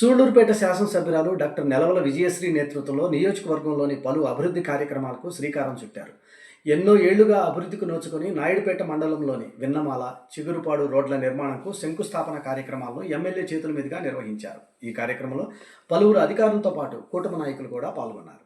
సూళ్ళూరుపేట శాసనసభ్యురాలు డాక్టర్ నెలవల విజయశ్రీ నేతృత్వంలో నియోజకవర్గంలోని పలు అభివృద్ధి కార్యక్రమాలకు శ్రీకారం చుట్టారు. ఎన్నో ఏళ్ళుగా అభివృద్ధికి నోచుకొని నాయుడుపేట మండలంలోని విన్నమాల చిగురుపాడు రోడ్ల నిర్మాణంకు శంకుస్థాపన కార్యక్రమాలను ఎమ్మెల్యే చేతుల మీదుగా నిర్వహించారు. ఈ కార్యక్రమంలో పలువురు అధికారులతో పాటు కూటమి నాయకులు కూడా పాల్గొన్నారు.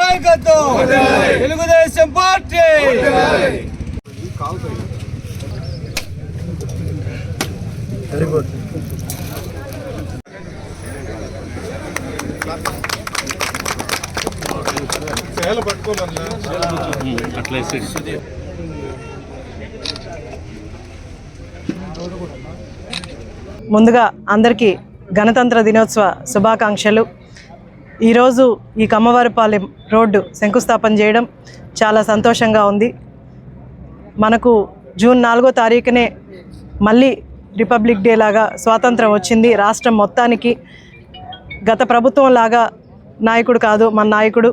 నాయకత్వం. తెలుగుదేశం పార్టీ. ముందుగా అందరికీ గణతంత్ర దినోత్సవ శుభాకాంక్షలు. ఈరోజు ఈ కమ్మవారిపాలెం రోడ్డు శంకుస్థాపన చేయడం చాలా సంతోషంగా ఉంది. మనకు జూన్ నాలుగో తారీఖునే మళ్ళీ రిపబ్లిక్ డే లాగా స్వాతంత్రం వచ్చింది. రాష్ట్రం మొత్తానికి గత ప్రభుత్వం లాగా నాయకుడు కాదు మన నాయకుడు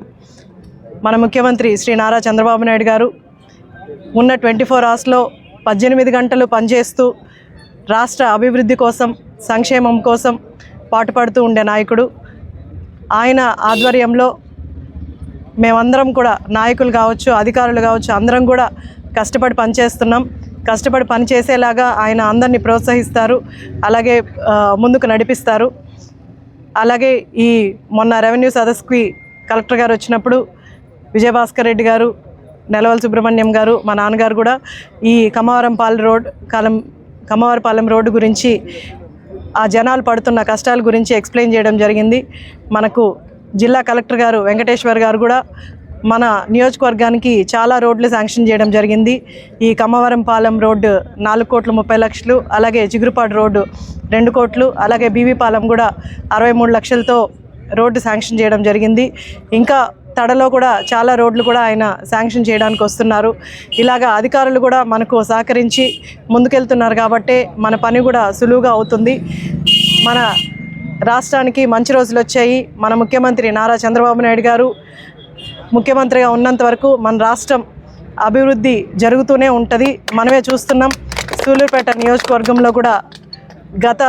మన ముఖ్యమంత్రి శ్రీ నారా చంద్రబాబు నాయుడు గారు. ఉన్న ట్వంటీ ఫోర్ అవర్స్లో పద్దెనిమిది గంటలు పనిచేస్తూ రాష్ట్ర అభివృద్ధి కోసం సంక్షేమం కోసం పాటుపడుతూ ఉండే నాయకుడు. ఆయన ఆధ్వర్యంలో మేమందరం కూడా నాయకులు కావచ్చు అధికారులు కావచ్చు అందరం కూడా కష్టపడి పనిచేస్తున్నాం. కష్టపడి పనిచేసేలాగా ఆయన అందరినీ ప్రోత్సహిస్తారు. అలాగే ముందుకు నడిపిస్తారు. అలాగే ఈ మొన్న రెవెన్యూ సదస్సుకి కలెక్టర్ గారు వచ్చినప్పుడు విజయభాస్కర్ రెడ్డి గారు నెలవల్ సుబ్రహ్మణ్యం గారు మా నాన్నగారు కూడా ఈ కమవరంపాలెం రోడ్ కాలం కమ్మవారిపాలెం రోడ్డు గురించి ఆ జనాలు పడుతున్న కష్టాల గురించి ఎక్స్ప్లెయిన్ చేయడం జరిగింది. మనకు జిల్లా కలెక్టర్ గారు వెంకటేశ్వర్ గారు కూడా మన నియోజకవర్గానికి చాలా రోడ్లు శాంక్షన్ చేయడం జరిగింది. ఈ కమ్మవరం పాలెం రోడ్డు నాలుగు కోట్ల ముప్పై లక్షలు అలాగే చిగురుపాడు రోడ్డు రెండు కోట్లు అలాగే బీవీపాలెం కూడా అరవై మూడు లక్షలతో రోడ్డు శాంక్షన్ చేయడం జరిగింది. ఇంకా తడలో కూడా చాలా రోడ్లు కూడా ఆయన శాంక్షన్ చేయడానికి వస్తున్నారు. ఇలాగా అధికారులు కూడా మనకు సహకరించి ముందుకెళ్తున్నారు కాబట్టి మన పని కూడా సులువుగా అవుతుంది. మన రాష్ట్రానికి మంచి రోజులు వచ్చాయి. మన ముఖ్యమంత్రి నారా చంద్రబాబు నాయుడు గారు ముఖ్యమంత్రిగా ఉన్నంత వరకు మన రాష్ట్రం అభివృద్ధి జరుగుతూనే ఉంటుంది. మనమే చూస్తున్నాం. సూళ్ళూరుపేట నియోజకవర్గంలో కూడా గత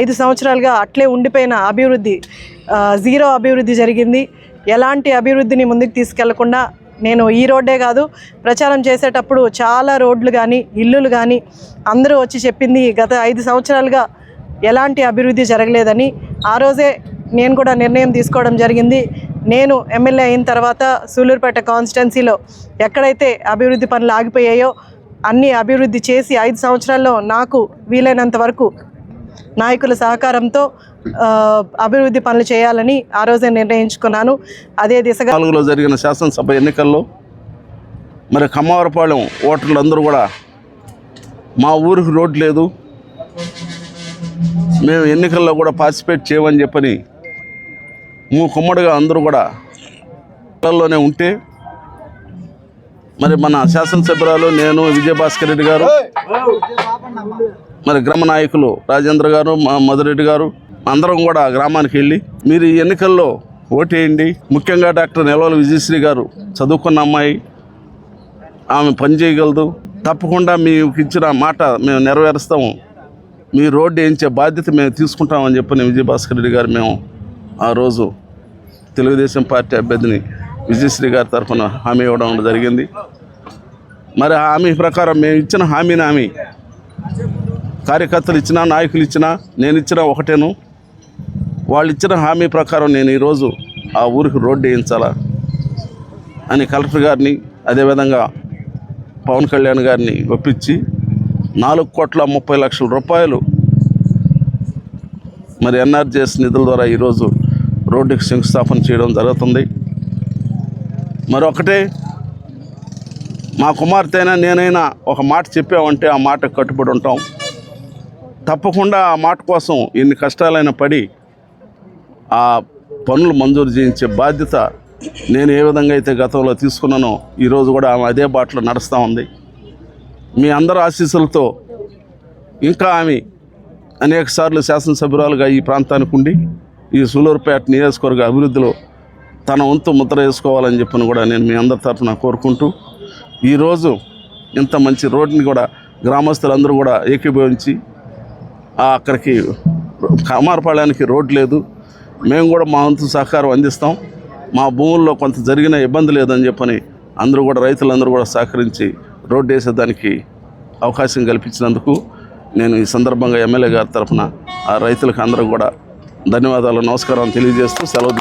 ఐదు సంవత్సరాలుగా అట్లే ఉండిపోయిన అభివృద్ధి జీరో అభివృద్ధి జరిగింది. ఎలాంటి అభివృద్ధిని ముందుకు తీసుకెళ్ళకుండా నేను ఈ రోడ్డే కాదు ప్రచారం చేసేటప్పుడు చాలా రోడ్లు కానీ ఇల్లులు కానీ అందరూ వచ్చి చెప్పింది గత ఐదు సంవత్సరాలుగా ఎలాంటి అభివృద్ధి జరగలేదని. ఆ రోజే నేను కూడా నిర్ణయం తీసుకోవడం జరిగింది. నేను ఎమ్మెల్యే అయిన తర్వాత సూలూరుపేట కాన్స్టిట్యున్సీలో ఎక్కడైతే అభివృద్ధి పనులు ఆగిపోయాయో అన్ని అభివృద్ధి చేసి ఐదు సంవత్సరాల్లో నాకు వీలైనంత వరకు నాయకుల సహకారంతో అభివృద్ధి పనులు చేయాలని ఆ రోజే నిర్ణయించుకున్నాను. అదే దిశగా నాలుగులో జరిగిన శాసనసభ ఎన్నికల్లో మరి కమ్మవరపాలెం ఓటర్లు అందరూ కూడా మా ఊరికి రోడ్ లేదు మేము ఎన్నికల్లో కూడా పార్టిసిపేట్ చేయమని చెప్పని మూ కుమ్మడిగా అందరూ కూడా ఇళ్ళలోనే ఉంటే మరి మన శాసనసభ్యురాలు నేను విజయభాస్కర్ రెడ్డి గారు మరి గ్రామ నాయకులు రాజేంద్ర గారు మా మధురెడ్డి గారు అందరం కూడా గ్రామానికి వెళ్ళి మీరు ఈ ఎన్నికల్లో ఓటేయండి. ముఖ్యంగా డాక్టర్ నిలవల విజయశ్రీ గారు చదువుకున్న అమ్మాయి ఆమె పని చేయగలదు. తప్పకుండా మీకు ఇచ్చిన మాట మేము నెరవేరుస్తాము. మీ రోడ్డు వేయించే బాధ్యత మేము తీసుకుంటామని చెప్పిన విజయభాస్కర్ రెడ్డి గారు మేము ఆ రోజు తెలుగుదేశం పార్టీ అభ్యర్థిని విజయశ్రీ గారి తరఫున హామీ ఇవ్వడం జరిగింది. మరి ఆ హామీ ప్రకారం మేము ఇచ్చిన హామీని హామీ కార్యకర్తలు ఇచ్చినా నాయకులు ఇచ్చినా నేను ఇచ్చిన ఒకటేను. వాళ్ళు ఇచ్చిన హామీ ప్రకారం నేను ఈరోజు ఆ ఊరికి రోడ్డు వేయించాలా అని కలెక్టర్ గారిని అదేవిధంగా పవన్ కళ్యాణ్ గారిని ఒప్పించి నాలుగు కోట్ల ముప్పై లక్షల రూపాయలు మరి ఎన్ఆర్జీఎస్ నిధుల ద్వారా ఈరోజు రోడ్డుకి శంకుస్థాపన చేయడం జరుగుతుంది. మరొకటే మా కుమార్తె అయినా నేనైనా ఒక మాట చెప్పామంటే ఆ మాటకు కట్టుబడి ఉంటాం. తప్పకుండా ఆ మాట కోసం ఎన్ని కష్టాలైనా పడి ఆ పనులు మంజూరు చేయించే బాధ్యత నేను ఏ విధంగా అయితే గతంలో తీసుకున్నానో ఈరోజు కూడా ఆమె అదే బాటలో నడుస్తూ ఉంది. మీ అందరి ఆశీస్సులతో ఇంకా ఆమె అనేక సార్లు శాసనసభ్యురాలుగా ఈ ప్రాంతానికి ఉండి ఈ సూలూరుపేట నియోజకవర్గ అభివృద్ధిలో తన వంతు ముద్ర వేసుకోవాలని చెప్పని కూడా నేను మీ అందరి తరఫున కోరుకుంటూ ఈరోజు ఇంత మంచి రోడ్ని కూడా గ్రామస్తులందరూ కూడా ఏకీభవించి అక్కడికి కమారపాళానికి రోడ్ లేదు. మేము కూడా మా వంతు సహకారం అందిస్తాం. మా భూముల్లో కొంత జరిగిన ఇబ్బంది లేదని చెప్పని అందరూ కూడా రైతులందరూ కూడా సహకరించి రోడ్డు వేసేదానికి అవకాశం కల్పించినందుకు నేను ఈ సందర్భంగా ఎమ్మెల్యే గారి తరఫున ఆ రైతులకు అందరూ కూడా ధన్యవాదాలు నమస్కారం తెలియజేస్తూ సెలవు